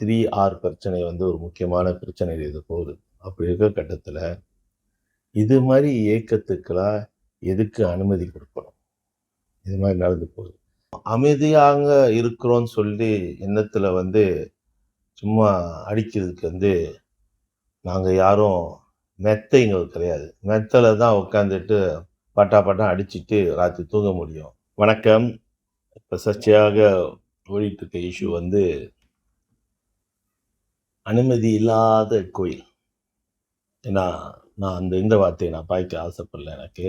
Three R பிரச்சனை வந்து ஒரு முக்கியமான பிரச்சனை இது போகுது. அப்படி இருக்க கட்டத்தில் இது மாதிரி இயக்கத்துக்கெல்லாம் எதுக்கு அனுமதி கொடுக்கணும்? இது மாதிரி நடந்து போகுது. அமைதியாக இருக்கிறோன்னு சொல்லி எண்ணத்தில் வந்து சும்மா அடிக்கிறதுக்கு வந்து நாங்கள் யாரும் மெத்தைங்கிறது கிடையாது. மெத்தில் தான் உட்காந்துட்டு பட்டா பட்டா அடிச்சிட்டு ராத்திரி தூங்க முடியும். வணக்கம். இப்போ சர்ச்சையாக ஓடிட்டு இருக்க இஷ்யூ வந்து அனுமதி இல்லாத கோயில். ஏன்னா நான் அந்த இந்த வார்த்தையை நான் பாய்க்க ஆசைப்படல எனக்கு.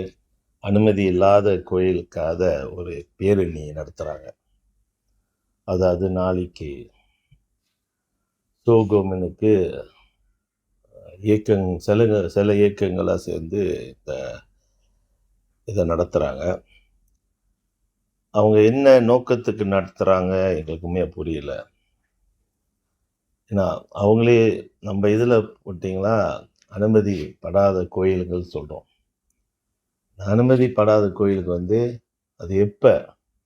அனுமதி இல்லாத கோயிலுக்காக ஒரு பேரணி நடத்துகிறாங்க அதாவது நாளைக்கு சோகோமனுக்கு இயக்கங் சில சில இயக்கங்களாக சேர்ந்து இந்த இதை நடத்துகிறாங்க அவங்க என்ன நோக்கத்துக்கு நடத்துகிறாங்க எங்களுக்குமே புரியல. ஏன்னா அவங்களே நம்ம இதில் போட்டிங்கன்னா அனுமதி படாத கோயில்கள் சொல்கிறோம் அனுமதி படாத கோயிலுக்கு வந்து அது எப்போ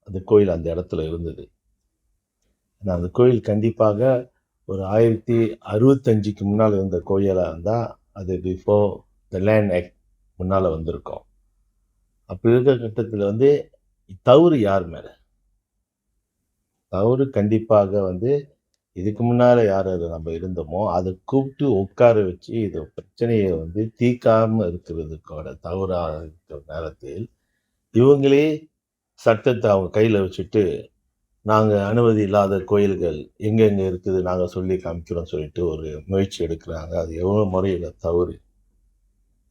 அந்த கோயில் அந்த இடத்துல இருந்தது? ஏன்னா அந்த கோயில் கண்டிப்பாக ஒரு ஆயிரத்தி அறுபத்தஞ்சுக்கு முன்னால் இருந்த கோயிலாக இருந்தால் அது பிஃபோர் த லேண்ட் ஆக்ட் முன்னால் வந்திருக்கும். அப்படி இருக்கிற கட்டத்தில் வந்து தவறு யார் மேலே? தவறு கண்டிப்பாக வந்து இதுக்கு முன்னால் யார் அதை நம்ம இருந்தோமோ அதை கூப்பிட்டு உட்கார வச்சு இந்த பிரச்சனையை வந்து தீக்காமல் இருக்கிறதுக்கோட தவறாக இருக்கிற நேரத்தில் இவங்களே சட்டத்தை அவங்க கையில் வச்சுட்டு நாங்கள் அனுமதி இல்லாத கோயில்கள் எங்கெங்கே இருக்குது நாங்கள் சொல்லி காமிக்கிறோம் சொல்லிட்டு ஒரு முயற்சி எடுக்கிறாங்க. அது எவ்வளோ முறையில் தவறு.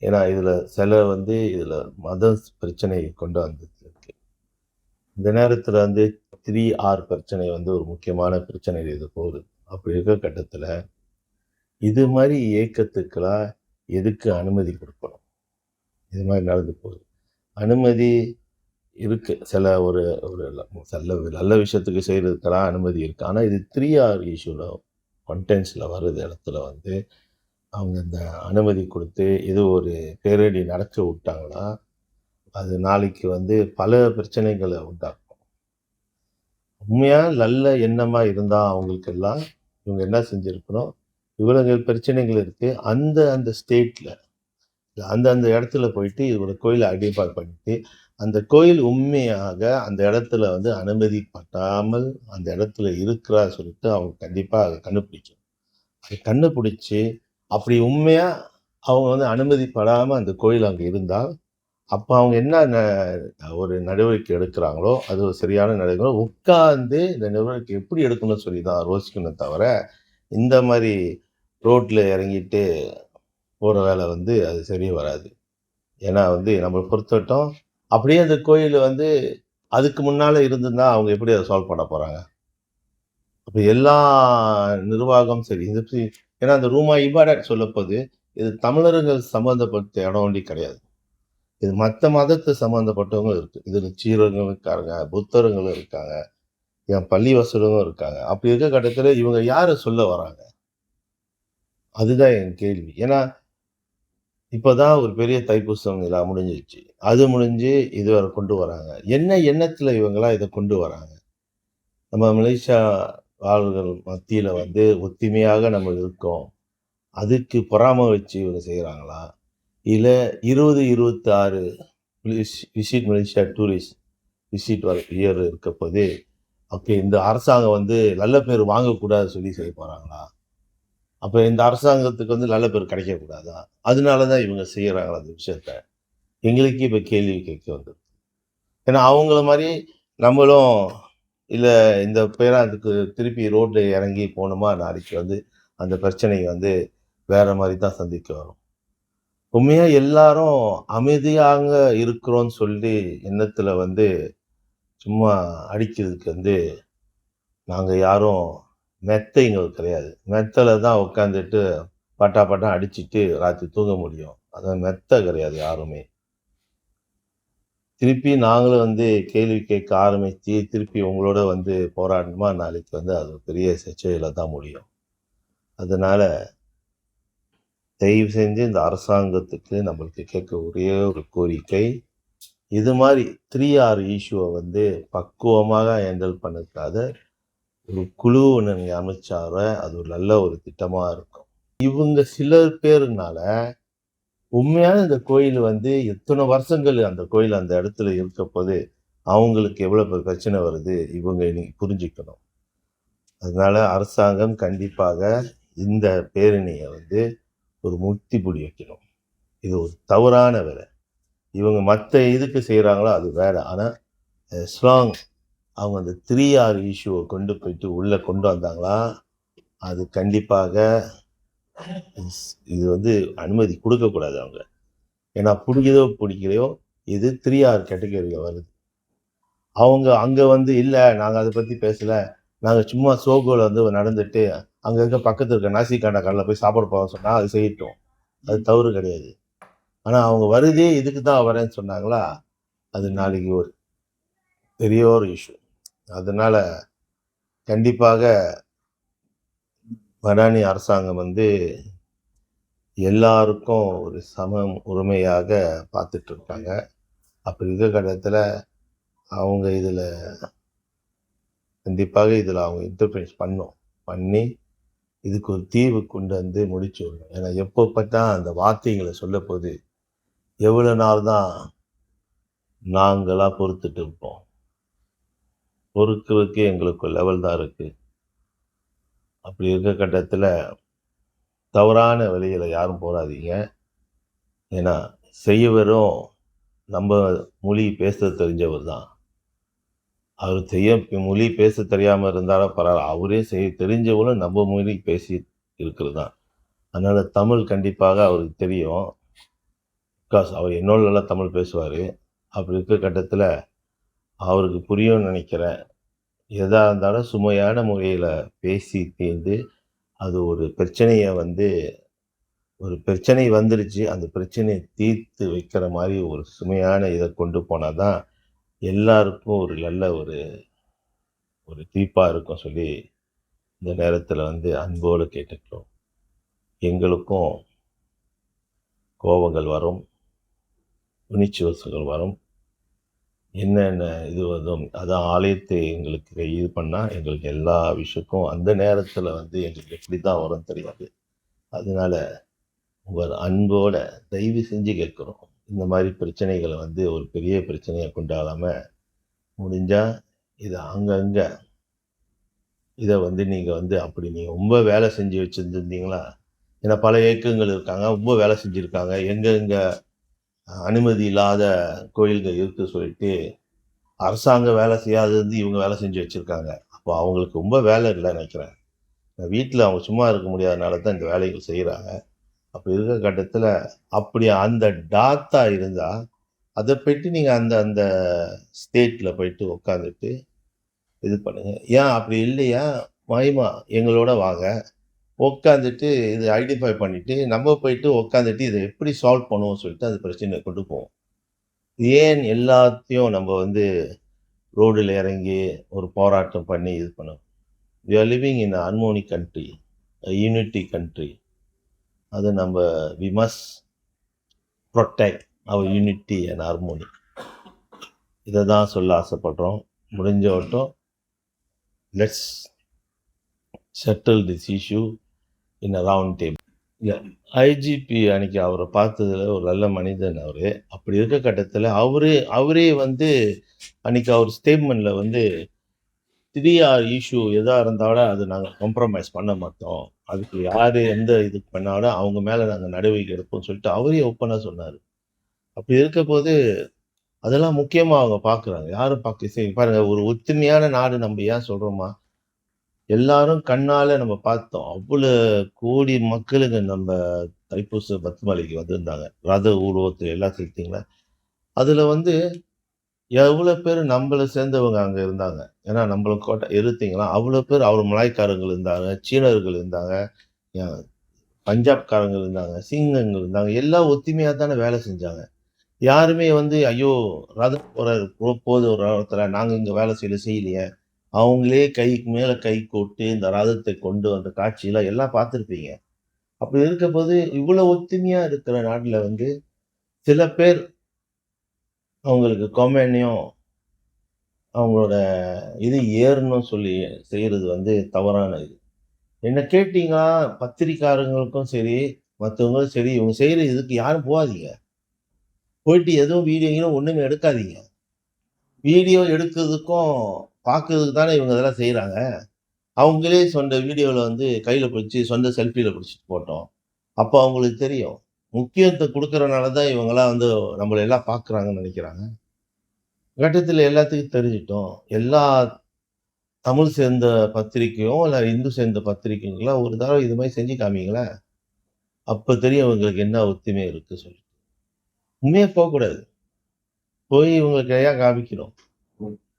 ஏன்னா இதில் சில வந்து இதில் மத பிரச்சனை கொண்டு வந்துருக்கு. இந்த நேரத்தில் வந்து த்ரீ ஆர் பிரச்சனை வந்து ஒரு முக்கியமான பிரச்சனை இது போகுது. அப்படி இருக்க கட்டத்தில் இது மாதிரி இயக்கத்துக்கெல்லாம் எதுக்கு அனுமதி கொடுக்கணும்? இது மாதிரி நடந்து போகுது. அனுமதி இருக்கு. சில ஒரு ஒரு நல்ல நல்ல விஷயத்துக்கு செய்கிறதுக்கெல்லாம் அனுமதி இருக்குது ஆனால் இது த்ரீ ஆர் இஷ்யூவில் கண்டென்ட்ஸில் வர்றது இடத்துல வந்து அவங்க இந்த அனுமதி கொடுத்து இது ஒரு பேரடி நடக்க விட்டாங்கன்னா அது நாளைக்கு வந்து பல பிரச்சனைகளை உண்டாக்கும் உண்மையாக நல்ல எண்ணமாக இருந்தால் அவங்களுக்கெல்லாம் இவங்க என்ன செஞ்சுருக்கணும்? இவ்வளவு பிரச்சனைகள் இருக்குது அந்த அந்த ஸ்டேட்டில் அந்த அந்த இடத்துல போயிட்டு இவரோட கோயிலை அடிப்பாடு பண்ணிட்டு அந்த கோயில் உண்மையாக அந்த இடத்துல வந்து அனுமதி பட்டாமல் அந்த இடத்துல இருக்கிறா சொல்லிட்டு அவங்க கண்டிப்பாக அதை கண்டுபிடிக்கும் அது கண்டுபிடிச்சி அப்படி உண்மையாக அவங்க வந்து அனுமதிப்படாமல் அந்த கோயில் அங்கே இருந்தால் அப்போ அவங்க என்ன ந- ஒரு நடவடிக்கை எடுக்கிறாங்களோ அது ஒரு சரியான நடவடிக்கை உட்கார்ந்து இந்த நடவடிக்கை எப்படி எடுக்கணும்னு சொல்லி தான் யோசிக்கணும் தவிர இந்த மாதிரி ரோட்டில் இறங்கிட்டு போகிற வேலை வந்து அது சரியே வராது. ஏன்னா வந்து நம்மளை பொறுத்தவரைக்கும் அப்படியே அந்த கோயில் வந்து அதுக்கு முன்னால் இருந்திருந்தா அவங்க எப்படி அதை சால்வ் பண்ண போகிறாங்க அப்போ எல்லா நிர்வாகம் சரி இந்த ஏன்னா அந்த ரூமா இபாடட் சொல்லப்போது இது தமிழர்கள் சம்மந்தப்பட்ட இடம் ஒண்டி கிடையாது. இது மற்ற மதத்தை சம்மந்தப்பட்டவங்க இருக்கு. இதில் சீரர்களும் இருக்காங்க புத்தர்களும் இருக்காங்க என் பள்ளிவாசலும் இருக்காங்க. அப்படி இருக்க கட்டத்தில் இவங்க யாரை சொல்ல வராங்க? அதுதான் என் கேள்வி. ஏன்னா இப்போதான் ஒரு பெரிய தைப்பூசம் இதெல்லாம் முடிஞ்சிருச்சு. அது முடிஞ்சு இதுவரை கொண்டு வராங்க. என்ன எண்ணத்தில் இவங்களாம் இதை கொண்டு வராங்க? நம்ம மலேசியா வாழ்கள் மத்தியில் வந்து ஒத்துமையாக நம்ம இருக்கோம். அதுக்கு பொறாம வச்சு இவங்க செய்கிறாங்களா இல்லை இருபது இருபத்தி ஆறு விசிட் மலேசியா டூரிஸ்ட் விசிட் வர இயர் இருக்க போது இந்த அரசாங்கம் வந்து நல்ல பேர் வாங்கக்கூடாது சொல்லி செய்ய போகிறாங்களா அப்போ இந்த அரசாங்கத்துக்கு வந்து நல்ல பேர் கிடைக்கக்கூடாதா? அதனால தான் இவங்க செய்கிறாங்களா அந்த விஷயத்த. எங்களுக்கே இப்போ கேள்வி கேட்க வந்தது. ஏன்னா அவங்கள மாதிரி நம்மளும் இல்லை இந்த பேராதுக்கு திருப்பி ரோட்டில் இறங்கி போகணுமா? நாளைக்கு வந்து அந்த பிரச்சனையை வந்து வேறு மாதிரி தான் சந்திக்க வரும். உண்மையாக எல்லாரும் அமைதியாக இருக்கிறோன்னு சொல்லி எண்ணத்தில் வந்து சும்மா அடிக்கிறதுக்கு வந்து நாங்கள் யாரும் மெத்தைங்க கிடையாது. மெத்தையில் தான் உட்காந்துட்டு பட்டா பட்டா அடிச்சுட்டு ராத்திரி தூங்க முடியும். அதான் மெத்தை கிடையாது யாருமே. திருப்பி நாங்களும் வந்து கேள்வி கேட்க ஆரம்பித்து திருப்பி உங்களோட வந்து போராடணுமா? நாளைக்கு வந்து அது பெரிய சர்ச்சையில் தான் முடியும். அதனால் தயவு செஞ்சு இந்த அரசாங்கத்துக்கு நம்மளுக்கு கேட்க ஒரே ஒரு கோரிக்கை இது மாதிரி த்ரீ ஆர் இஷ்யூவை வந்து பக்குவமாக ஹேண்டில் பண்ணிருக்காத ஒரு குழு ஒன்று நீங்கள் அமைச்சார அது ஒரு நல்ல ஒரு திட்டமாக இருக்கும். இவங்க சில பேருனால, உண்மையான இந்த கோயில் வந்து எத்தனை வருஷங்கள் அந்த கோயில் அந்த இடத்துல இருக்க போது அவங்களுக்கு எவ்வளோ பிரச்சனை வருது, இவங்க இன்னைக்கு புரிஞ்சுக்கணும். அதனால அரசாங்கம் கண்டிப்பாக இந்த பேரணியை வந்து ஒரு முற்றுப்புள்ளி வைக்கணும். இது ஒரு தவறான வேலை. இவங்க மற்ற இதுக்கு செய்கிறாங்களோ அது வேலை ஆனால் ஸ்ட்ராங் அவங்க அந்த த்ரீ ஆர் இஷ்யூவை கொண்டு போயிட்டு உள்ளே கொண்டு வந்தாங்களா, அது கண்டிப்பாக இது வந்து அனுமதி கொடுக்கக்கூடாது அவங்க. ஏன்னா புடிக்குதோ, புடிக்கலையோ இது த்ரீ ஆர் கேட்டகரியில் வருது. அவங்க அங்கே வந்து இல்லை நாங்கள் அதை பற்றி பேசலை நாங்கள் சும்மா சோகோவில் வந்து நடந்துட்டு, அங்க இருக்க பக்கத்துல இருக்க நாசிகானா கடையில போய் சாப்பிட போறோம்னு சொன்னா, அது செய்யட்டும். அது தவறு கிடையாது. ஆனா அவங்க வருதே இதுக்கு தான் வரேன்னு சொன்னாங்களா, அது நாளைக்கு ஒரு பெரிய ஒரு இஷ்யூ. அதனால கண்டிப்பாக மடானி அரசாங்கம் வந்து எல்லாருக்கும் ஒரு சம உரிமையாக பார்த்துட்டு இருக்காங்க. அப்படி இருக்க கட்டத்துல, அவங்க இதுல கண்டிப்பாக இதுல அவங்க இன்டர்ஃபரன்ஸ் பண்ணணும். பண்ணி, இதுக்கு ஒரு தீர்வு கொண்டு வந்து முடிச்சு விடணும். ஏன்னா எப்போ பார்த்தா அந்த வார்த்தைகள சொல்லப்போது, எவ்வளோ நாள் தான் நாங்களாக பொறுத்துட்டு இருப்போம். பொறுக்கிறதுக்கு எங்களுக்கு ஒரு லெவல் தான் இருக்குது அப்படி இருக்க கட்டத்தில் தவறான வழியில் யாரும் போறாதீங்க. ஏன்னா செய்யவரும் நம்ம மொழி பேச தெரிஞ்சவர் தான். அவர் செய்ய மொழி பேச தெரியாமல் இருந்தாலும் பரவாயில்ல அவரே செய்ய தெரிஞ்சவங்களும் நம்ம மொழி பேசி இருக்கிறது தான். அதனால் தமிழ் கண்டிப்பாக அவருக்கு தெரியும். பிகாஸ் அவர் என்னோட நல்லா தமிழ் பேசுவார் அப்படி இருக்கிற கட்டத்தில் அவருக்கு புரியும்னு நினைக்கிறேன் எதாக இருந்தாலும் சுமையான முறையில் பேசி தீர்ந்து, அது ஒரு பிரச்சனையை வந்து ஒரு பிரச்சனை வந்துருச்சு. அந்த பிரச்சனையை தீர்த்து வைக்கிற மாதிரி ஒரு சுமையான இதை கொண்டு போனால் தான், எல்லாருக்கும் ஒரு நல்ல ஒரு ஒரு தீப்பாக இருக்கும் சொல்லி, இந்த நேரத்தில் வந்து அன்போடு கேட்டுக்கிறோம். எங்களுக்கும் கோபங்கள் வரும். உணர்ச்சிவசங்கள் வரும். என்னென்ன இது வரும், அதான் ஆலயத்தை எங்களுக்கு இது பண்ணால் எங்களுக்கு எல்லா விஷயக்கும் அந்த நேரத்தில் வந்து எங்களுக்கு எப்படி தான் வரும்னு தெரியாது. அதனால, உங்கள் அன்போட தயவு செஞ்சு கேட்குறோம் இந்த மாதிரி பிரச்சனைகளை வந்து ஒரு பெரிய பிரச்சனையை கொண்டாடாமல் முடிஞ்சால் இது அங்கங்கே இதை வந்து நீங்கள் வந்து அப்படி நீங்கள் ரொம்ப வேலை செஞ்சு வச்சுருந்துருந்தீங்களா? ஏன்னா பல இயக்கங்கள் இருக்காங்க. ரொம்ப வேலை செஞ்சுருக்காங்க. எங்கெங்கே அனுமதி இல்லாத கோயில்கள் இருக்குது சொல்லிட்டு, அரசாங்கம் வேலை செய்யாதது இவங்க வேலை செஞ்சு வச்சுருக்காங்க. அப்போ அவங்களுக்கு ரொம்ப வேலை இல்லை நினைக்கிறேன். வீட்டில் அவங்க சும்மா இருக்க முடியாதனால தான் இந்த வேலைகள் செய்கிறாங்க அப்படி இருக்கிற கட்டத்தில் அப்படி அந்த டாத்தா இருந்தால் அதை போயிட்டு நீங்கள் அந்த அந்த ஸ்டேட்டில் போயிட்டு உட்காந்துட்டு, இது பண்ணுங்கள் ஏன் அப்படி இல்லையா, மகிமா எங்களோட வாங்க. உட்காந்துட்டு இது ஐடென்டிஃபை பண்ணிவிட்டு நம்ம போயிட்டு உட்காந்துட்டு இதை எப்படி சால்வ் பண்ணுவோம்னு சொல்லிட்டு அந்த பிரச்சனையை கொண்டு போவோம். ஏன் எல்லாத்தையும் நம்ம வந்து ரோடில் இறங்கி ஒரு போராட்டம் பண்ணி இது பண்ணோம் we are living in harmony country. Unity country. அத நம்ப we must protect our unity and harmony. இத தான் சொல்ல ஆசைப்படுறோம். முடிஞ்ச மட்டும் let's settle this issue in a round table. இல்ல ஐஜிபி அன்னைக்கு அவர பார்த்ததுல ஒரு நல்ல மனிதன் அவரு. அப்படி இருக்க கட்டத்துல அவரே அவரே வந்து அன்னைக்கு அவர் ஸ்டேட்மெண்ட்ல வந்து 3R இஷ்யூ எதாக இருந்தாலும் அது நாங்கள் காம்ப்ரமைஸ் பண்ண மாட்டோம். அதுக்கு யார் எந்த இது பண்ணாலும் அவங்க மேலே நாங்கள் நடவடிக்கை எடுப்போம்னு சொல்லிட்டு அவரே ஒப்பனாக சொன்னார் அப்படி இருக்கப்போது, அதெல்லாம் முக்கியமாக அவங்க பார்க்குறாங்க. யாரும் பார்க்க சரி பாருங்கள் ஒரு ஒத்துமையான நாடு நம்ம ஏன் சொல்கிறோமா எல்லாரும் கண்ணால் நம்ம பார்த்தோம். அவ்வளோ கோடி மக்களுங்க நம்ம தைப்பூச பத்துமலைக்கு வந்திருந்தாங்க. ரத ஊர்வத்தில் எல்லாம் சேர்த்தீங்களா, அதில் வந்து எவ்வளோ பேர் நம்மளை சேர்ந்தவங்க அங்கே இருந்தாங்க. ஏன்னா நம்மளை கோட்டை எதிர்த்தீங்களா, அவ்வளோ பேர் அவர் மலாய்க்காரங்கள் இருந்தாங்க, சீனர்கள் இருந்தாங்க, பஞ்சாப்காரங்கள் பஞ்சாப்காரங்க இருந்தாங்க, சிங்கங்கள் இருந்தாங்க. எல்லாம் ஒத்துமையாக தானே வேலை செஞ்சாங்க. யாருமே வந்து ஐயோ! ரதம் போகிற போது ஒரு இடத்துல நாங்கள் இங்கே வேலை செய்யல செய்யலையே. அவங்களே கைக்கு மேலே கை கொட்டு இந்த ரதத்தை கொண்டு வந்த காட்சியெல்லாம் எல்லாம் பார்த்துருப்பீங்க அப்படி இருக்கப்போது, இவ்வளோ ஒத்துமையாக இருக்கிற நாட்டில் வந்து, சில பேர் அவங்களுக்கு கொமேனியும் அவங்களோட இது ஏறணும் சொல்லி செய்கிறது வந்து தவறான இது. என்ன கேட்டிங்கன்னா பத்திரிக்காரங்களுக்கும் சரி, மற்றவங்களும் சரி, இவங்க செய்கிற இதுக்கு யாரும் போகாதீங்க. போயிட்டு எதுவும் வீடியோங்களும் ஒன்றுமே எடுக்காதீங்க. வீடியோ எடுக்கிறதுக்கும், பார்க்கறதுக்கு தானே இவங்க இதெல்லாம் செய்கிறாங்க அவங்களே சொந்த வீடியோவில் வந்து கையில் பிடிச்சி சொந்த செல்ஃபியில் பிடிச்சிட்டு போட்டோம். அப்போ அவங்களுக்கு தெரியும். முக்கியத்துவம் கொடுக்கறனால தான் இவங்கெல்லாம் வந்து நம்மள எல்லாம் பார்க்குறாங்கன்னு நினைக்கிறாங்க கட்டத்தில் எல்லாத்துக்கும் தெரிஞ்சிட்டோம். எல்லா தமிழ் சேர்ந்த பத்திரிக்கையும், இல்லை இந்து சேர்ந்த பத்திரிக்கைங்களா ஒரு தடவை இது மாதிரி செஞ்சு காமிங்களா அப்போ தெரியும் இவங்களுக்கு என்ன ஒத்துமை இருக்குது சொல்லி. உண்மையாக போகக்கூடாது போய் இவங்களுக்கு எதையா காமிக்கணும்?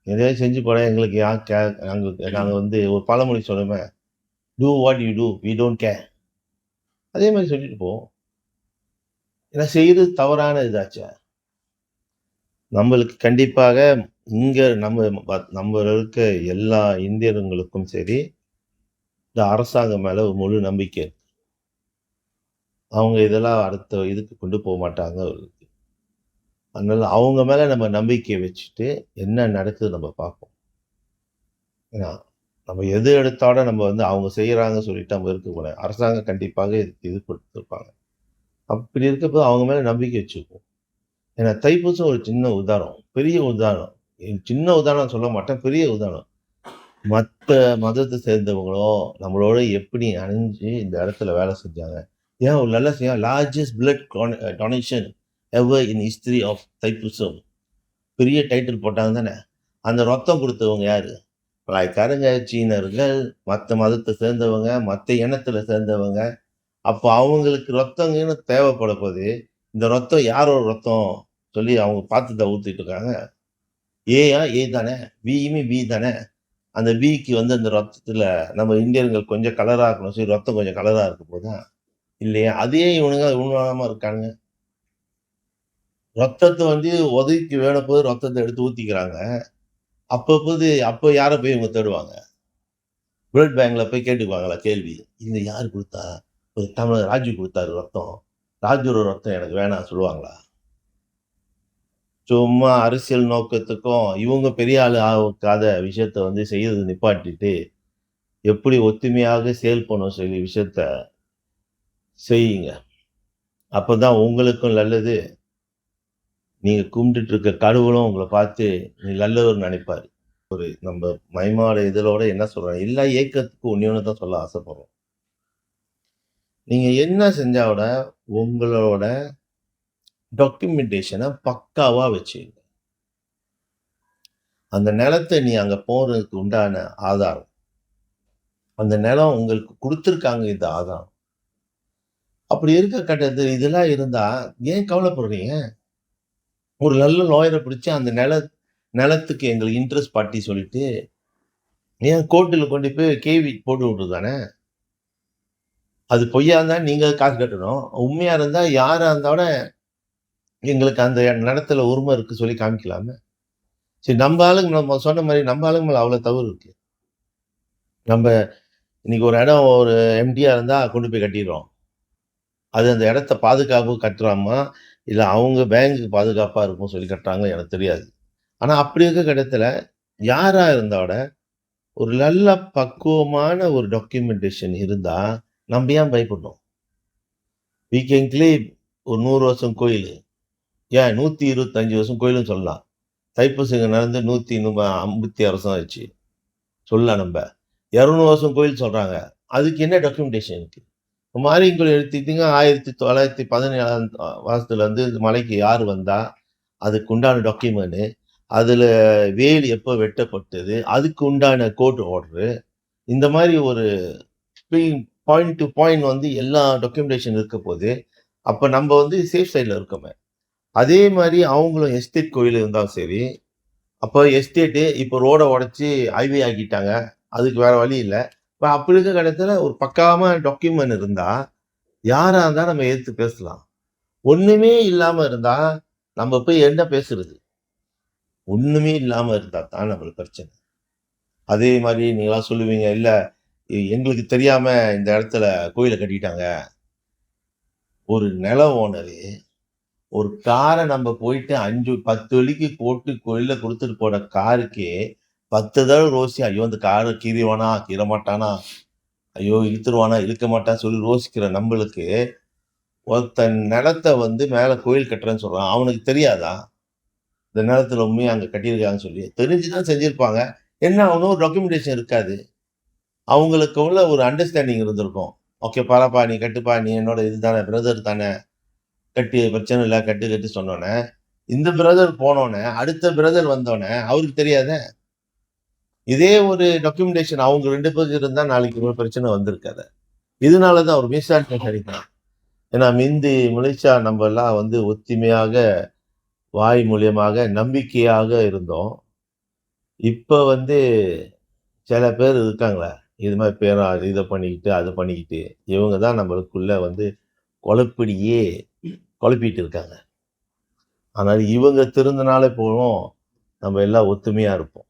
எதையாவது செஞ்சு போட எங்களுக்கு யார் கே நாங்கள் நாங்கள் வந்து ஒரு பழமொழி சொல்லுவேன் "do what you do, we don't care." அதே மாதிரி சொல்லிட்டு போவோம். ஏன்னா செய்றது தவறான இதாச்சே. நம்மளுக்கு கண்டிப்பாக இங்கே நம்ம ப நம்ம இருக்க எல்லா இந்தியர்களுக்கும் சரி, இந்த அரசாங்கம் மேலே ஒரு முழு நம்பிக்கை இருக்கு. அவங்க இதெல்லாம் அடுத்த இதுக்கு கொண்டு போக மாட்டாங்க அவர்களுக்கு அதனால அவங்க மேலே நம்ம நம்பிக்கை வச்சுட்டு, என்ன நடக்குது நம்ம பார்ப்போம். ஏன்னா, நம்ம எது எடுத்தாலும் நம்ம வந்து அவங்க செய்கிறாங்க சொல்லிட்டு நம்ம இருக்கக்கூடாது. அரசாங்கம் கண்டிப்பாக இதுக்கு இது கொடுத்துருப்பாங்க அப்படி இருக்கப்போ அவங்க மேலே நம்பிக்கை வச்சுக்குவோம். ஏன்னா தைப்பூசம் ஒரு சின்ன உதாரணம். பெரிய உதாரணம். சின்ன உதாரணம் சொல்ல மாட்டேன். பெரிய உதாரணம். மற்ற மதத்தை சேர்ந்தவங்களும் நம்மளோட எப்படி அணிஞ்சு இந்த இடத்துல வேலை செஞ்சாங்க. ஏன் ஒரு நல்ல செய்யும் largest blood donation ever in history of Thaipusam. பெரிய டைட்டில் போட்டாங்க தானே. அந்த ரத்தம் கொடுத்தவங்க யார் மலாய்க்காரங்க, சீனர்கள், மற்ற மதத்தை சேர்ந்தவங்க, மற்ற இனத்தில் சேர்ந்தவங்க. அப்போ அவங்களுக்கு ரத்தங்கன்னு தேவைப்படப்போது, இந்த ரத்தம் யாரோட ரத்தம் சொல்லி அவங்க பார்த்து தான் ஊற்றிட்டு இருக்காங்க. ஏயா ஏ தானே. பியுமே பி தானே. அந்த பிக்கு வந்து அந்த ரத்தத்தில் நம்ம இந்தியர்கள் கொஞ்சம் கலராக இருக்கணும் சரி ரத்தம் கொஞ்சம் கலராக இருக்க போதா? இல்லையா? அதே இவனுங்க உண்மையாம இருக்காங்க ரத்தத்தை வந்து உதவிக்கு வேணும்போது ரத்தத்தை எடுத்து ஊற்றிக்கிறாங்க அப்பப்போது அப்போ யாரை போய் இவங்க தேடுவாங்க? பிளட் பேங்க்ல போய் கேட்டுக்குவாங்களா கேள்வி? இந்த யார் கொடுத்தா ஒரு தமிழர் ராஜு கொடுத்தாரு ரத்தம். ராஜுவோட ரத்தம் எனக்கு வேணாம்" சொல்லுவாங்களா? சும்மா அரசியல் நோக்கத்துக்கும், இவங்க பெரிய ஆள் ஆகாத விஷயத்த வந்து செய்யறது நிப்பாட்டிட்டு, எப்படி ஒத்துமையாக செயல்படணும் சொல்லி விஷயத்த செய்யுங்க. அப்போ தான் உங்களுக்கும் நல்லது. நீங்கள் கும்பிட்டுட்டு இருக்க கடவுளும் உங்களை பார்த்து நீ நல்லவர் நினைப்பார் ஒரு நம்ம மைமாட இதழோட என்ன சொல்கிறாங்க எல்லா இயக்கத்துக்கும் ஒன்று தான் சொல்ல ஆசைப்படுறோம். நீங்கள் என்ன செஞ்சால் கூட உங்களோட டாக்குமெண்டேஷனை பக்காவாக வச்சுக்கங்க. அந்த நிலத்தை நீ அங்கே போகிறதுக்கு உண்டான ஆதாரம். அந்த நிலம் உங்களுக்கு கொடுத்துருக்காங்க இந்த ஆதாரம். அப்படி இருக்க கட்டது இதெல்லாம் இருந்தால் ஏன் கவலைப்படுறீங்க? ஒரு நல்ல லாயரை பிடிச்சி அந்த நில நிலத்துக்கு எங்களுக்கு இன்ட்ரெஸ்ட் பார்ட்டி சொல்லிட்டு, ஏன் கோர்ட்டில் கொண்டு போய் கேவி போட்டு விடுறது தானே. அது பொய்யா இருந்தா நீங்க காசு கட்டணும். உண்மையா இருந்தா யாரா இருந்தாலும் எங்களுக்கு அந்த நடத்துல உரிமை இருக்கு சொல்லி காமிக்கலாமே. சரி நம்ம ஆளுங்க நம்ம சொன்ன மாதிரி நம்ம ஆளுங்க மேலே அவ்வளோ தவறு இருக்கு. நம்ம இன்னைக்கு ஒரு இடம் ஒரு எம்டியாக இருந்தா கொண்டு போய் கட்டிடுறோம் அது அந்த இடத்த பாதுகாப்பு கட்டுறாமா, இல்லை அவங்க பேங்க்கு பாதுகாப்பாக இருக்கும்னு சொல்லி கட்டுறாங்களோ எனக்கு தெரியாது. ஆனால் அப்படி இருக்க கட்டத்துல யாராக இருந்தா கூட, ஒரு நல்ல பக்குவமான ஒரு டாக்குமெண்டேஷன் இருந்தால் நம்ப ஏன் பயப்படணும்? வி கேன் கிளீம் ஒரு நூறு வருஷம் கோயில். ஏன் 125 வருஷம் கோயிலும் சொல்லலாம். தைப்பூசம் நடந்து 156 வருஷம் ஆயிடுச்சு. சொல்லலாம் நம்ம. இரநூறு வருஷம் கோயில் சொல்கிறாங்க அதுக்கு என்ன டாக்குமெண்டேஷன் இருக்குது மாரியம் கோயில் எடுத்துக்கிட்டீங்க 1917ஆம் வருஷத்துல வந்து மலைக்கு யார் வந்தா, அதுக்கு உண்டான டாக்குமெண்ட்டு அதில் வேல் எப்போ வெட்டப்பட்டது, அதுக்கு உண்டான கோர்ட் ஆர்டரு. இந்த மாதிரி ஒரு பாயிண்ட் டூ பாயிண்ட் வந்து எல்லா டாக்குமெண்டேஷன் இருக்க போது, அப்போ நம்ம வந்து சேஃப் சைடில் இருக்கோமே. அதே மாதிரி அவங்களும் எஸ்டேட் கோயில் இருந்தாலும் சரி, அப்போ எஸ்டேட்டு இப்போ ரோடை உடச்சி ஹைவே ஆக்கிட்டாங்க. அதுக்கு வேறு வழி இல்லை இப்போ அப்படி இருக்க கடத்தில் ஒரு பக்காமல் டாக்குமெண்ட் இருந்தால் யாராக இருந்தால் நம்ம எடுத்து பேசலாம். ஒன்றுமே இல்லாமல் இருந்தால் நம்ம போய் என்ன பேசுறது? ஒன்றுமே இல்லாமல் இருந்தால் தான் நம்மளுக்கு பிரச்சனை. அதே மாதிரி நீங்களாம் சொல்லுவீங்க, இல்லை எங்களுக்கு தெரியாமல் இந்த இடத்துல கோயிலை கட்டிட்டாங்க. ஒரு நில ஓனரு ஒரு காரை நம்ம போயிட்டு அஞ்சு பத்து வழிக்கு போட்டு கோயிலில் கொடுத்துட்டு போன காருக்கே பத்து தடவை ரோசி, ஐயோ! அந்த காரை கீறிவானா கீற மாட்டானா? ஐயோ! இழுத்துருவானா? இழுக்க மாட்டான்னு சொல்லி ரோசிக்கிற நம்மளுக்கு ஒருத்தன் நிலத்த வந்து மேலே கோயில் கட்டுறேன்னு சொல்கிறான் அவனுக்கு தெரியாதா? இந்த நிலத்துல உண்மையாக அங்கே கட்டியிருக்காங்கன்னு சொல்லி. தெரிஞ்சு தான் செஞ்சுருப்பாங்க என்ன ஆகணும்? டாக்குமெண்டேஷன் இருக்காது. அவங்களுக்கு உள்ள ஒரு அண்டர்ஸ்டாண்டிங் இருந்திருக்கும். ஓகே பரப்பா நீ கட்டுப்பா, நீ என்னோட இது தானே, பிரதர் தானே. கட்டு பிரச்சனை இல்லை கட்டு கட்டு சொன்னோன்னே இந்த பிரதர் போனோடனே அடுத்த பிரதர் வந்தோடனே அவருக்கு தெரியாத இதே ஒரு டாக்குமெண்டேஷன் அவங்க ரெண்டு பேருக்கு இருந்தால் நாளைக்கு ஒரு பிரச்சனை வந்திருக்காத இதனால தான் ஒரு மிஸ் அண்டர்ஸ்டாண்டிங் தான். ஏன்னா மிந்தி முழிச்சா எல்லாம் வந்து ஒத்துமையாக, வாய் மூலியமாக, நம்பிக்கையாக இருந்தோம். இப்போ வந்து சில பேர் இருக்காங்களே, இது மாதிரி பேரா இதை பண்ணிக்கிட்டு, அதை பண்ணிக்கிட்டு, இவங்க தான் நம்மளுக்குள்ள வந்து குழப்பிடியே குழப்பிட்டு இருக்காங்க. அதனால் இவங்க திருந்துனாலே போதும், நம்ம எல்லாம் ஒத்துமையாக இருப்போம்.